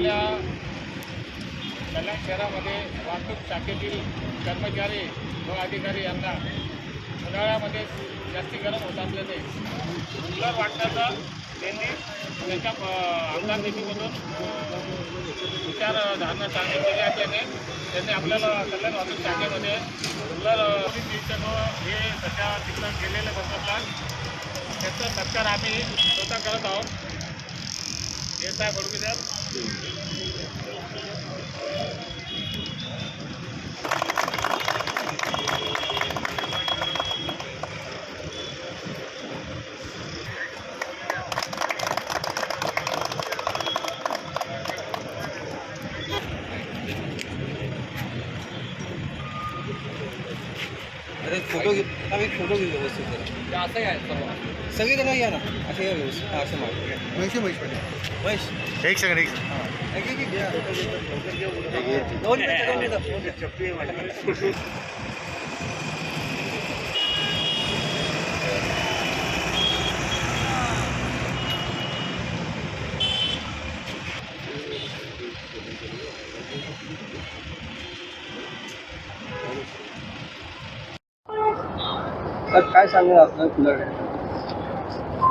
आपल्या कल्याण शहरामध्ये वाहतूक शाखेतील कर्मचारी व अधिकारी यांना उन्हाळ्यामध्ये जास्ती गरम होत असल्याने कूलर वाटण्याचा त्यांनी त्यांच्या आमदार निधीमधून विचार धारणा चालू केली असल्याने त्यांनी. आपल्याला कल्याण वाहतूक शाखेमध्ये कूलर हे सध्या तिकडं गेलेले बसतात त्याचा सत्कार आम्ही स्वतः करत आहोत. येत आहे बडगुजर अरे फोटो घे आम्ही एक फोटो घेऊ व्यवस्थित जरा. असं आहे सर्व सगळे जण या ना असं या व्यवस्थित. हा, असं माग महेश महेश पाटील. महेश. एक सेकंड एक हा. दोन मिनिटं, दोन मिनिटं. तर काय सांगणार आपलं तुला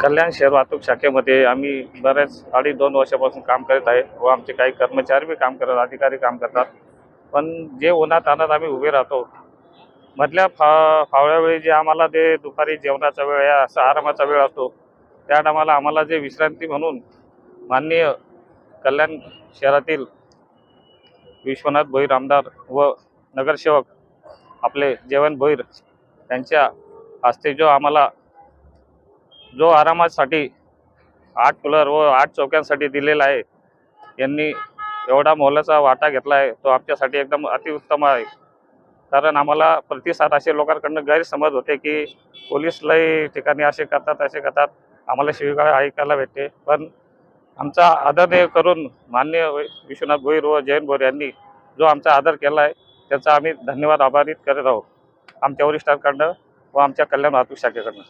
कल्याण शहर वाहतूक शाखेमध्ये आम्ही बऱ्याच अडीच दोन वर्षापासून काम करत आहे व आमचे काही कर्मचारी बी काम करतात अधिकारी काम करतात. पण जे उन्हात आणत आम्ही उभे राहतो. मधल्या फा फावळ्यावेळी जे आम्हाला ते दुपारी जेवणाचा वेळ या असा आरामाचा वेळ असतो त्या टायमाला आम्हाला जे विश्रांती म्हणून माननीय कल्याण शहरातील विश्वनाथ भोईर आमदार व नगरसेवक आपले जेवण भोईर यांच्या हस्ते जो आम्हाला जो आरामासाठी आठ कूलर व आठ चौक्यांसाठी दिलेला आहे यांनी एवढा मोलाचा वाटा घेतला आहे तो आमच्यासाठी एकदम अतिउत्तम आहे. कारण आम्हाला प्रतिसाद असे लोकांकडनं गैरसमज होते की पोलीस लई ठिकाणी असे करतात असे करतात. आम्हाला शिवीगाळ ऐकायला भेटते. पण आमचा आदर करून मान्य विश्वनाथ भोईर व जयंत भोईर यांनी जो आमचा आदर केला आहे त्याचा आम्ही धन्यवाद आभारित करत आहोत. आमच्या वरिष्ठांकडनं व आमच्या कल्याण वाहतूक शाखेकडनं.